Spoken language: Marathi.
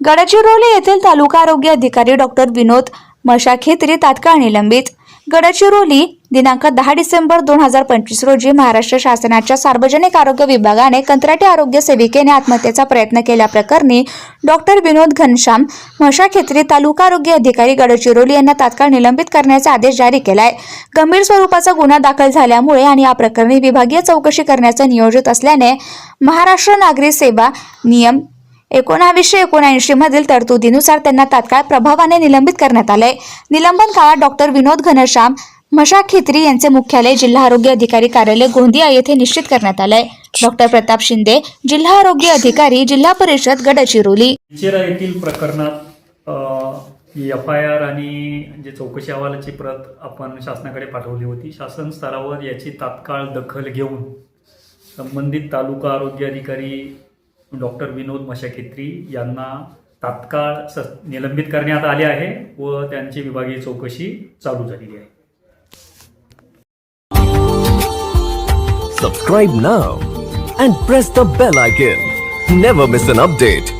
गडचिरोली येथील तालुका आरोग्य अधिकारी डॉक्टर विनोद मशाखेत्री तात्काळ निलंबित. गडचिरोली दिनांक दहा डिसेंबर दोन हजार पंचवीस रोजी महाराष्ट्र शासनाच्या सार्वजनिक आरोग्य विभागाने कंत्राटी आरोग्य सेविकेने आत्महत्येचा प्रयत्न केल्याप्रकरणी डॉक्टर विनोद घनश्याम मशाखेत्री तालुका आरोग्य अधिकारी गडचिरोली यांना तात्काळ निलंबित करण्याचा आदेश जारी केलाय. गंभीर स्वरूपाचा गुन्हा दाखल झाल्यामुळे आणि या प्रकरणी विभागीय चौकशी करण्याचं नियोजित असल्याने महाराष्ट्र नागरी सेवा नियम एकोणावीसशे एकोणऐंशी मधील तरतुदीनुसार त्यांना तात्काळ प्रभावाने निलंबित करण्यात आले. निलंबन काळात डॉक्टर विनोद घनश्याम मशा मशाखेत्री यांचे मुख्यालय जिल्हा आरोग्य अधिकारी कार्यालय गोंदिया येथे निश्चित करण्यात आलंय डॉक्टर प्रताप शिंदे जिल्हा आरोग्य अधिकारी जिल्हा परिषद गडचिरोली. येथील प्रकरणात एफ आय आर आणि जे चौकशी अहवालाची प्रत आपण शासनाकडे पाठवली होती. शासन स्तरावर याची तात्काळ दखल घेऊन संबंधित तालुका आरोग्य अधिकारी डॉक्टर विनोद मशाखेत्री यांना तात्काळ स निलंबित करण्यात आले आहे व त्यांची विभागीय चौकशी चालू झालेली आहे. Subscribe now and press the bell icon never miss an update